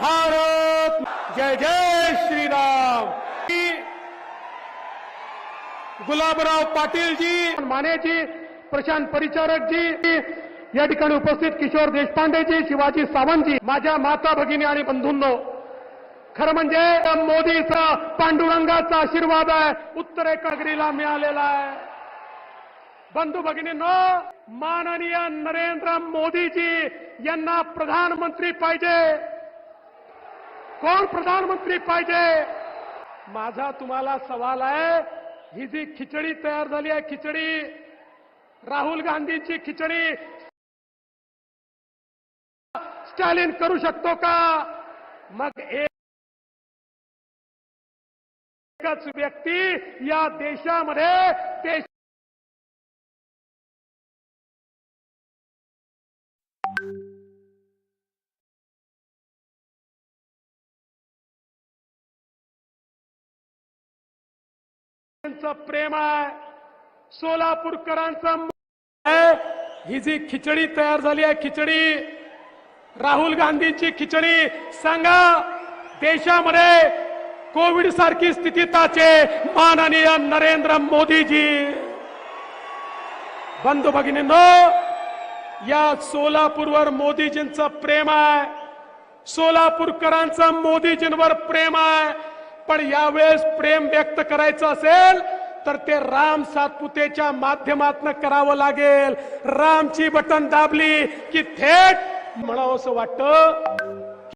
भारत। जय जय श्रीराम। गुलाबराव पाटीलजी मानेजी प्रशांत परिचारकजी या ठिकाणी उपस्थित किशोर देशपांडेजी शिवाजी सावंतजी माझ्या माता भगिनी आणि बंधूंनो खरं म्हणजे मोदीचा पांडुरंगाचा आशीर्वाद आहे उत्तरेकडगरीला मिळालेला आहे. बंधू भगिनींनो माननीय नरेंद्र मोदीजी यांना प्रधानमंत्री पाहिजे. कोण प्रधानमंत्री पाहिजे? माझा तुम्हाला सवाल आहे ही जी खिचडी तयार झाली आहे खिचडी राहुल गांधींची खिचडी स्टॅलिन करू शकतो का? मग एकच व्यक्ती या देशामध्ये देश प्रेम आहे. सोलापूरकरांचं ही जी खिचडी तयार झाली आहे खिचडी. राहुल गांधींची खिचडी. सांगा देशामध्ये कोविड सारखी स्थितीताचे माननीय नरेंद्र मोदीजी. बंधू भगिनींनो या सोलापूरवर मोदीजींचं प्रेम आहे. सोलापूरकरांचं मोदीजींवर प्रेम आहे. पण यावेळेस प्रेम व्यक्त करायचं असेल तर ते राम सातपुतेच्या माध्यमातून करावं लागेल. रामची बटन दाबली की थेट म्हणावं असं वाटतं.